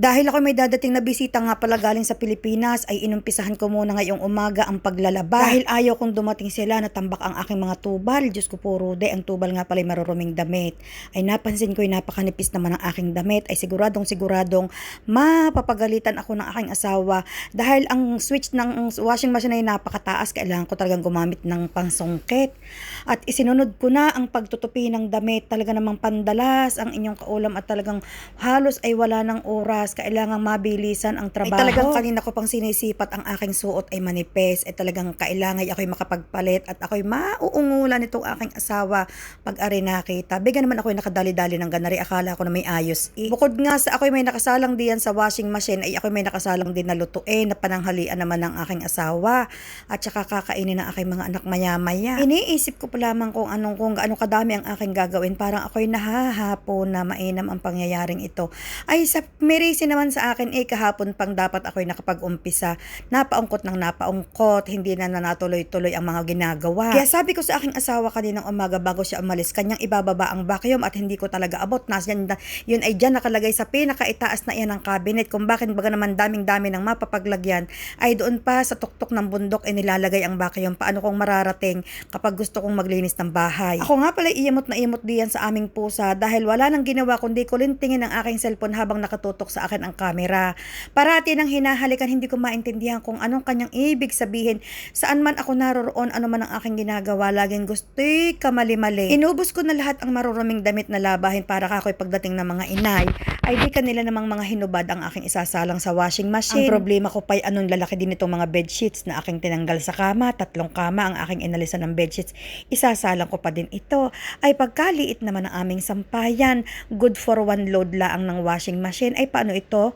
Dahil ako may dadating na bisita nga pala galing sa Pilipinas, ay inumpisahan ko muna ngayong umaga ang paglalaba. Dahil ayaw kong dumating sila na tambak ang aking mga tubal. Diyos ko po, Rude, ang tubal nga pala ay maruruming damit. Ay napansin ko ay napakanipis naman ang aking damit. Ay siguradong siguradong mapapagalitan ako ng aking asawa. Dahil ang switch ng washing machine ay napakataas, kailangan ko talagang gumamit ng pangsungkit. At isinunod ko na ang pagtutupi ng damit. Talaga namang pandalas ang inyong kaulam at talagang halos ay wala ng oras kailangang mabilisan ang trabaho. Ay talagang kanina ko pang sinisipat ang aking suot ay manipes. Ay talagang kailangan ako'y makapagpalit at ako'y mauungulan itong aking asawa pag ari nakita. Bigyan naman ako'y nakadali-dali ng ganari. Akala ko na may ayos. Eh. Bukod nga sa ako'y may nakasalang diyan sa washing machine ay ako'y may nakasalang din na lutuin na pananghalian naman ng aking asawa. At saka kakainin ng aking mga anak maya-maya. Iniisip ko pa lamang kung anong kung gaano kadami ang aking gagawin. Parang ako'y nahahapo na mainam ang pangyayaring ito. Ay sa Mary Busy naman sa akin eh kahapon pang dapat ako'y nakapag-umpisa. Napaungkot ng napaungkot, hindi na natuloy-tuloy ang mga ginagawa. Kaya sabi ko sa aking asawa kaninang umaga bago siya umalis, kanyang ibababa ang vacuum at hindi ko talaga abot. Nas yan, yun ay dyan nakalagay sa pinakaitaas na iyan ng cabinet. Kung bakit baga naman daming-dami ng mapapaglagyan, ay doon pa sa tuktok ng bundok ay nilalagay ang vacuum. Paano kong mararating kapag gusto kong maglinis ng bahay? Ako nga pala iyamot na iyamot diyan sa aming pusa dahil wala nang ginawa kundi kulintingin ang aking cellphone habang nakatutok sa akin ang camera. Parati nang hinahalikan, hindi ko maintindihan kung anong kanyang ibig sabihin. Saan man ako naroroon, ano man ang aking ginagawa, laging gusto'y kamali-mali. Inubos ko na lahat ang maruruming damit na labahin para kakoy pagdating ng mga inay. Ay di kanila namang mga hinubad ang aking isasalang sa washing machine. Ang problema ko pa'y anong lalaki din itong mga bedsheets na aking tinanggal sa kama. Tatlong kama ang aking inalisan ng bedsheets. Isasalang ko pa din ito. Ay pagkaliit naman ang aming sampayan. Good for one load laang ng washing machine. Ay paano ito?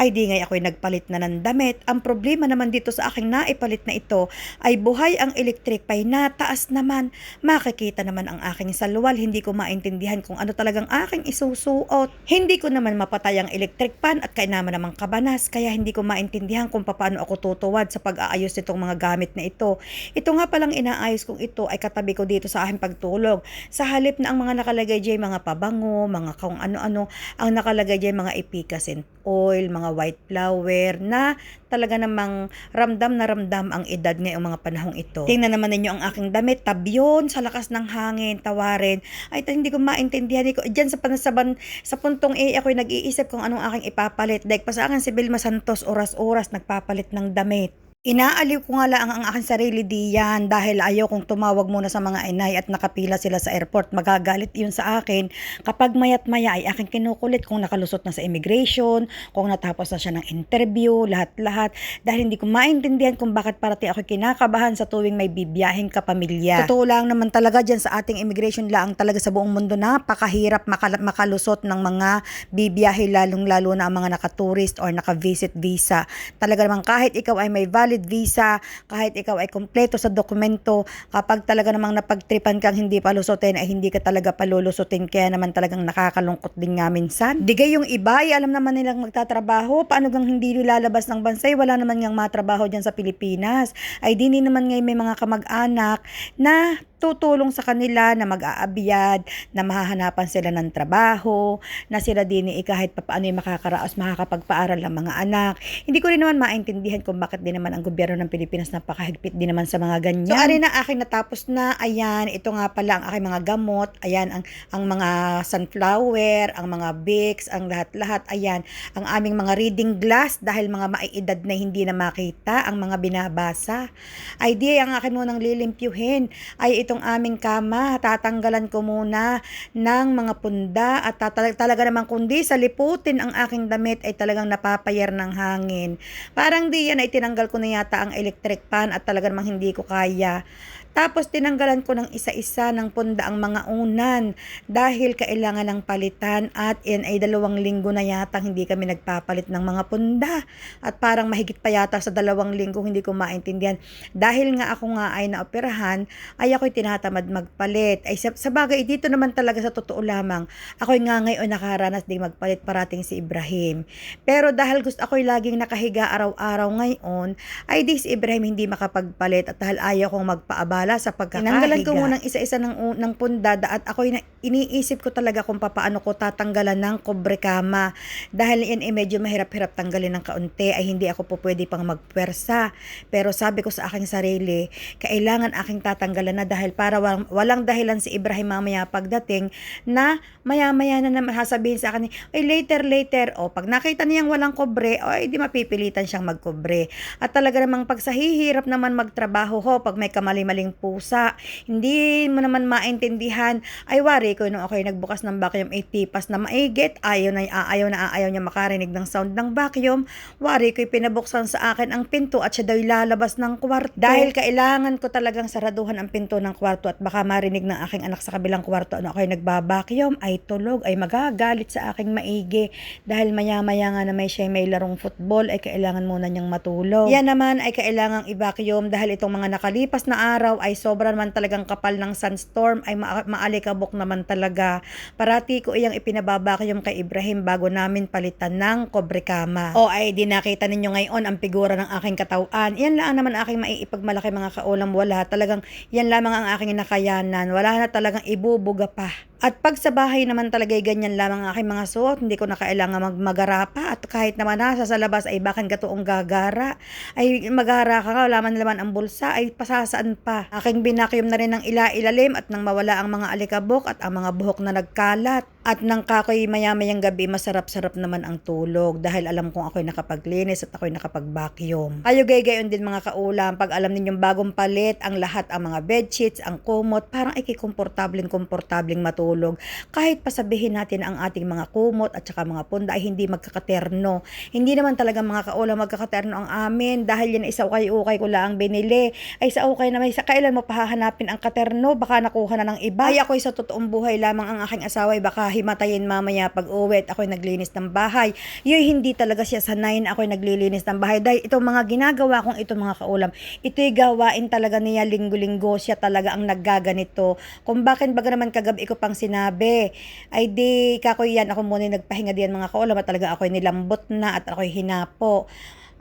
Ay di ngay ako'y nagpalit na ng damit. Ang problema naman dito sa aking naipalit na ito ay buhay ang electric pay nataas naman. Makikita naman ang aking salwal. Hindi ko maintindihan kung ano talagang aking isusuot. Hindi ko naman mapatay ang electric pan at kainama namang kabanas. Kaya hindi ko maintindihan kung paano ako tutuwad sa pag-aayos nitong mga gamit na ito. Ito nga palang inaayos kong ito ay katabi ko dito sa aking pagtulog. Sa halip na ang mga nakalagay dyan mga pabango, mga kung ano-ano, ang nakalagay dyan mga epikasin oil, mga white flower na talaga namang ramdam na ramdam ang edad ngayong mga panahong ito. Tingnan naman ninyo ang aking damit, tabyon sa lakas ng hangin, tawarin. Ay, hindi ko maintindihan. Ko, diyan sa panasaban, sa puntong A, ako'y nag-iisip kung anong aking ipapalit. Dahil pa sa akin si Vilma Santos, oras-oras nagpapalit ng damit. Inaaliw ko nga lang ang aking sarili diyan dahil ayaw kong tumawag muna sa mga inay at nakapila sila sa airport. Magagalit yun sa akin kapag mayat maya ay aking kinukulit kung nakalusot na sa immigration, kung natapos na siya ng interview, lahat-lahat. Dahil hindi ko maintindihan kung bakit parati ako kinakabahan sa tuwing may bibiyahing kapamilya. Totoo lang naman talaga dyan sa ating immigration lang talaga sa buong mundo napakahirap makal- makalusot ng mga bibiyahe lalong lalo na ang mga naka-tourist or naka-visit visa. Talaga naman kahit ikaw ay may valid valid visa, kahit ikaw ay kompleto sa dokumento, kapag talaga namang napagtripan kang hindi palusutin ay hindi ka talaga palulusutin kaya naman talagang nakakalungkot din nga minsan. Digay yung iba ay alam naman nilang magtatrabaho, paano gang hindi nilalabas ng bansa, wala naman ngang matrabaho dyan sa Pilipinas. Ay di naman ngayon may mga kamag-anak na tutulong sa kanila na mag-aabiyad, na mahahanapan sila ng trabaho, na sila din eh, kahit paano yung makakaraos, makakapagpaaral ng mga anak. Hindi ko rin naman maintindihan kung bakit din naman ang gobyerno ng Pilipinas napakahigpit din naman sa mga ganyan. So, ari na aking natapos na, ayan, ito nga pala ang aking mga gamot, ayan, ang, ang mga sunflower, ang mga Vicks, ang lahat-lahat, ayan, ang aming mga reading glass dahil mga maiedad na hindi na makita, ang mga binabasa. Ay di, ang akin munang lilimpyuhin, ay ito itong aming kama, tatanggalan ko muna ng mga punda at tatal- talaga naman kundi sa liputin ang aking damit ay talagang napapayar ng hangin. Parang di yan ay tinanggal ko na yata ang electric pan at talaga namang hindi ko kaya. Tapos tinanggalan ko ng isa-isa ng punda ang mga unan dahil kailangan ng palitan at yan ay dalawang linggo na yata hindi kami nagpapalit ng mga punda. At parang mahigit pa yata sa dalawang linggo hindi ko maintindihan. Dahil nga ako nga ay naoperahan, ay ako'y tinatamad magpalit. Ay sa, sa bagay, dito naman talaga sa totoo lamang, ako'y nga ngayon nakaranas din magpalit parating si Ibrahim. Pero dahil gusto ako'y laging nakahiga araw-araw ngayon, ay si Ibrahim hindi makapagpalit at dahil ayaw kong magpaabala sa pagkakahiga. Tinanggalan ko munang isa-isa ng, ng pundada at ako'y na, iniisip ko talaga kung papaano ko tatanggalan ng kobre kama. Dahil yan eh medyo mahirap-hirap tanggalin ng kaunti ay hindi ako po pwede pang magpwersa. Pero sabi ko sa aking sarili, kailangan aking tatanggalan na dahil para walang, walang dahilan si Ibrahim mamaya pagdating na maya-maya na naman sasabihin sa akin, ay later, later. O pag nakita niyang walang kobre, o ay di mapipilitan siyang magkobre. At talaga namang pag sa hihirap naman magtrabaho ho, pag may kamali-maling pusa, hindi mo naman maintindihan, ay wari ko nung ako'y nagbukas ng vacuum ay tipas na maigit, ayaw na ayaw na ayaw niya makarinig ng sound ng vacuum, wari ko'y pinabuksan sa akin ang pinto at siya daw'y lalabas ng kwarto. Dahil kailangan ko talagang saraduhan ang pinto ng kwarto at baka marinig ng aking anak sa kabilang kwarto na ako'y nagbabacuum, ay tulog, ay magagalit sa aking maigi. Dahil maya-maya nga na may siya may larong football ay kailangan muna niyang matulog. Yan naman ay kailangang i-vacuum dahil itong mga nakalipas na araw ay sobra naman talagang kapal ng sunstorm ay ma- maalikabok naman talaga. Parati ko iyang ipinababacuum kay Ibrahim bago namin palitan ng kobre kama. O ay di nakita ninyo ngayon ang figura ng aking katawan. Yan lang naman aking maiipagmalaki mga kaulam. Wala talagang yan lamang ang aking nakayanan. Wala na talagang ibubuga pa. At pag sa bahay naman talaga ay ganyan lamang ang aking mga suot, hindi ko na kailangan magmagara pa at kahit naman nasa sa labas ay bakan katuong gagara, ay magara ka nga, wala man ang bulsa, ay pasasaan pa. Aking binakyum na rin ng ila-ilalim at nang mawala ang mga alikabok at ang mga buhok na nagkalat. At nang kakoy maya-mayang gabi, masarap-sarap naman ang tulog dahil alam kong ako'y nakapaglinis at ako'y nakapag-vacuum. Kayo gay-gayon din mga kaulam, pag alam ninyong bagong palit, ang lahat, ang mga bedsheets, ang kumot, parang ikikomportabling-komportabling matulog. Kahit pasabihin natin ang ating mga kumot at saka mga punda ay hindi magkakaterno. Hindi naman talaga mga kaulam magkakaterno ang amin dahil yan isa ukay-ukay ko lang binili. Ay sa ukay na may sa kailan mo pahahanapin ang katerno, baka nakuha na ng iba. Ay ako'y sa totoong buhay lamang ang aking asawa ay baka himatayin mamaya pag uwi at ako'y naglinis ng bahay. Yun hindi talaga siya sanay na ako'y naglilinis ng bahay dahil itong mga ginagawa kong ito mga kaulam, ito'y gawain talaga niya linggo-linggo siya talaga ang naggaganito. Kung bakit baga naman kagabi ko pang sinabi, ay di kakoy yan ako muna nagpahinga diyan mga kaulam at talaga ako'y nilambot na at ako'y hinapo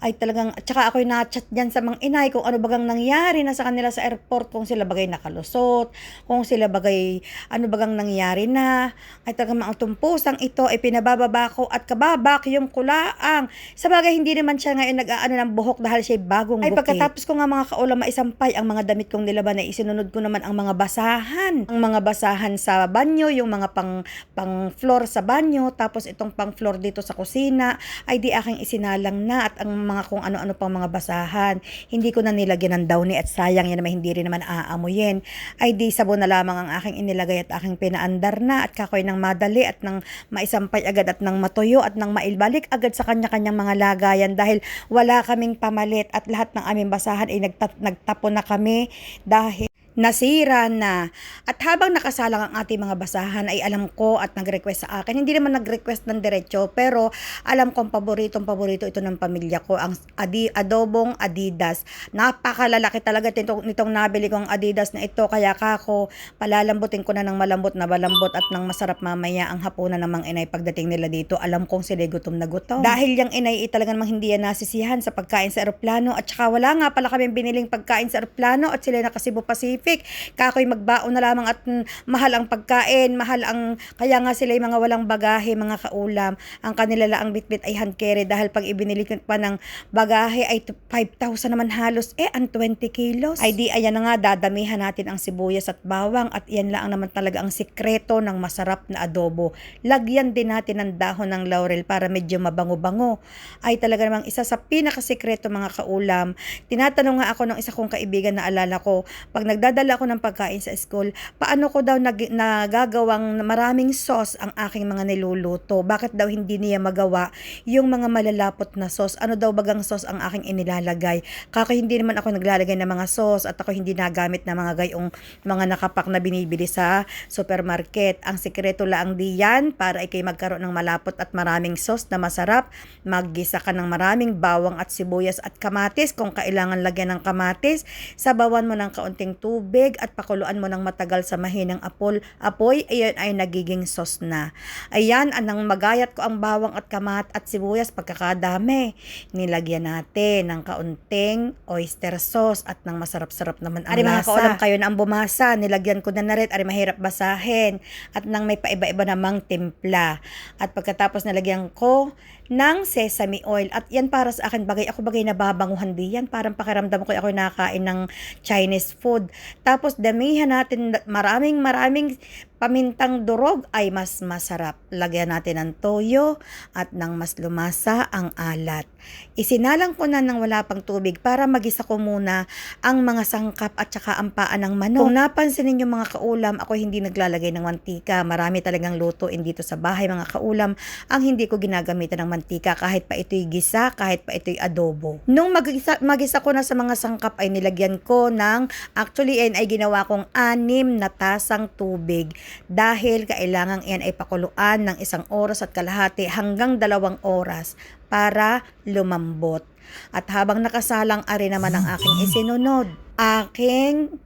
ay talagang, at saka ako'y na-chat dyan sa mga inay kung ano bagang nangyari na sa kanila sa airport, kung sila bagay nakalusot, kung sila bagay, ano bagang nangyari na, ay talagang mga tumpusang ito ay pinabababa ko at kababak yung kulaang. Sa bagay, hindi naman siya ngayon nag-aano ng buhok dahil siya bagong Ay pagkatapos ko nga mga kaulam maisampay ang mga damit kong nilaban ay isinunod ko naman ang mga basahan. Ang mga basahan sa banyo, yung mga pang, pang floor sa banyo, tapos itong pang floor dito sa kusina, ay di aking isinalang na at ang mga kung ano-ano pang mga basahan. Hindi ko na nilagyan ng downy at sayang yan naman hindi rin naman aamuyin. Ay di sabon na lamang ang aking inilagay at aking pinaandar na at kakoy ng madali at ng maisampay agad at ng matuyo at ng mailbalik agad sa kanya-kanyang mga lagayan dahil wala kaming pamalit at lahat ng aming basahan ay nagta- nagtapon na kami dahil nasira na. At habang nakasalang ang ating mga basahan ay alam ko at nag-request sa akin. Hindi naman nag-request ng diretso pero alam kong paboritong paborito ito ng pamilya ko ang adi, adobong Adidas. Napakalalaki talaga nitong, nitong nabili kong Adidas na ito kaya kako palalambutin ko na ng malambot na malambot at ng masarap mamaya ang hapunan ng mga inay pagdating nila dito. Alam kong sila gutom na gutom. Dahil yung inay ay talagang namang hindi yan nasisihan sa pagkain sa eroplano at saka wala nga pala kami biniling pagkain sa eroplano at sila nakasibo Pacific. Kakoy magbaon na lamang at mahal ang pagkain, mahal ang kaya nga sila yung mga walang bagahe, mga kaulam. Ang kanila lang ang bitbit ay hand carry dahil pag ibinili pa ng bagahe ay 5,000 naman halos eh ang 20 kilos. Ay di ayan na nga dadamihan natin ang sibuyas at bawang at yan lang naman talaga ang sikreto ng masarap na adobo. Lagyan din natin ng dahon ng laurel para medyo mabango-bango. Ay talaga namang isa sa pinakasikreto mga kaulam. Tinatanong nga ako ng isa kong kaibigan na alala ko, pag nagdadala ako ng pagkain sa school, paano ko daw nag, nagagawang maraming sauce ang aking mga niluluto? Bakit daw hindi niya magawa yung mga malalapot na sauce? Ano daw bagang sauce ang aking inilalagay? Kako hindi naman ako naglalagay ng mga sauce at ako hindi nagamit ng mga gayong mga nakapak na binibili sa supermarket. Ang sikreto lang diyan para ikay magkaroon ng malapot at maraming sauce na masarap. Maggisa ka ng maraming bawang at sibuyas at kamatis kung kailangan lagyan ng kamatis. Sabawan mo ng kaunting tubig tubig at pakuluan mo ng matagal sa mahinang apol. Apoy, ayan ay nagiging sauce na. Ayan, anang magayat ko ang bawang at kamat at sibuyas pagkakadami. Nilagyan natin ng kaunting oyster sauce at ng masarap-sarap naman ang Ari, mga lasa. kaulam, kayo na ang bumasa. Nilagyan ko na na rin. Ari, mahirap basahin. At nang may paiba-iba namang timpla. At pagkatapos nilagyan ko ng sesame oil. At yan para sa akin bagay. Ako bagay nababanguhan di yan. Parang pakiramdam ko ako nakain ng Chinese food. Tapos damihan natin maraming maraming pamintang durog ay mas masarap. Lagyan natin ng toyo at ng mas lumasa ang alat. Isinalang ko na ng wala pang tubig para magisa ko muna ang mga sangkap at saka ang paan ng manok. Kung napansin ninyo mga kaulam, ako hindi naglalagay ng mantika. Marami talagang lutuin dito sa bahay mga kaulam ang hindi ko ginagamitan ng mantika kahit pa ito'y gisa, kahit pa ito'y adobo. Nung magisa, magisa ko na sa mga sangkap ay nilagyan ko ng, actually yan ay ginawa kong anim na tasang tubig dahil kailangan yan ay pakuluan ng isang oras at kalahati hanggang dalawang oras para lumambot. At habang nakasalang ari naman ang aking isinunod, aking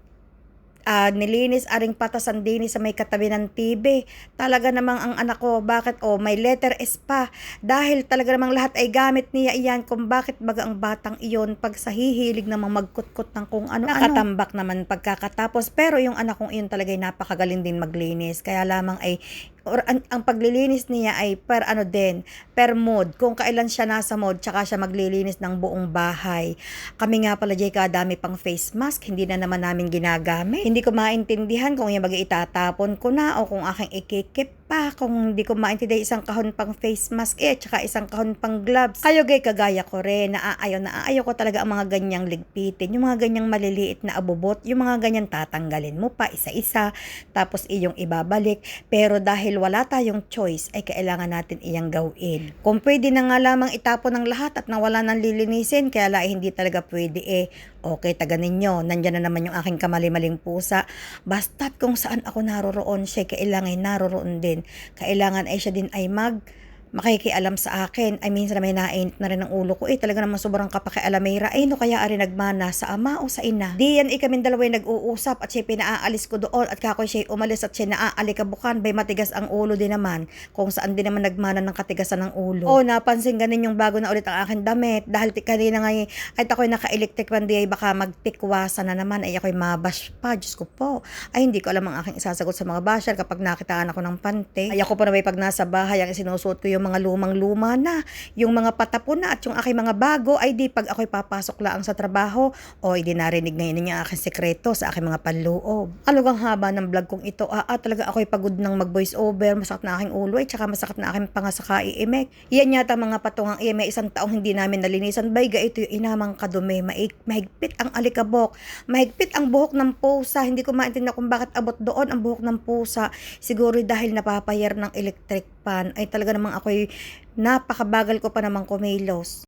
ah, nilinis aring patasan din sa may katabi ng TV. Talaga namang ang anak ko, bakit? Oh, may letter S pa. Dahil talaga namang lahat ay gamit niya iyan kung bakit baga ang batang iyon pag sa hihilig namang magkutkot ng kung ano Nakatambak naman pagkakatapos. Pero yung anak kong iyon talaga ay napakagaling din maglinis. Kaya lamang ay or ang, ang paglilinis niya ay per ano din, per mood. Kung kailan siya nasa mood, tsaka siya maglilinis ng buong bahay. Kami nga pala, Jay, kadami pang face mask, hindi na naman namin ginagamit. Hindi ko maintindihan kung yung bagay itatapon ko na o kung aking ikikip pa, kung hindi ko maintindihan isang kahon pang face mask eh, tsaka isang kahon pang gloves. Kayo gay, kagaya ko rin, naaayaw, naaayaw ko talaga ang mga ganyang ligpitin, yung mga ganyang maliliit na abubot, yung mga ganyan tatanggalin mo pa isa-isa, tapos iyong ibabalik. Pero dahil wala tayong choice, ay kailangan natin iyang gawin. Kung pwede na nga lamang itapon ng lahat at nawala nang lilinisin, kaya la hindi talaga pwede eh. Okay, taga ninyo, nandyan na naman yung aking kamali-maling pusa. Basta't kung saan ako naroroon, siya kailangan naroroon din. Kailangan ay siya din ay mag makikialam sa akin. Ay minsan may nainit na rin ang ulo ko. Eh talaga naman sobrang kapakialamera. Ay no kaya ari nagmana sa ama o sa ina. Di yan ikamin dalaway nag-uusap at siya pinaaalis ko doon at kakoy siya umalis at siya naaalikabukan. Bay matigas ang ulo din naman. Kung saan din naman nagmana ng katigasan ng ulo. Oh napansin ganin yung bago na ulit ang aking damit. Dahil kanina nga ay ako'y naka-electric pan di ay baka magtikwasan na naman. Ay ako'y mabash pa. Diyos ko po. Ay hindi ko alam ang aking isasagot sa mga basher kapag nakitaan ako ng pante. Ay ako pa na may pag nasa bahay ang isinusuot ko yung mga lumang-luma na, yung mga patapon na at yung aking mga bago ay di pag ako'y papasok lang sa trabaho o hindi narinig ngayon ninyo ang aking sekreto sa aking mga panloob. Alugang haba ng vlog kong ito, ah, ah talaga ako'y pagod ng mag voice over, masakit na aking ulo ay tsaka masakit na aking pangasaka iimek. Yan yata mga patungang iimek, isang taong hindi namin nalinisan. Bayga ito yung inamang kadumi, maig, mahigpit ang alikabok, mahigpit ang buhok ng pusa. Hindi ko maintindihan kung bakit abot doon ang buhok ng pusa. Siguro dahil napapayar ng electric pan ay talaga namang ako'y napakabagal ko pa namang kumilos.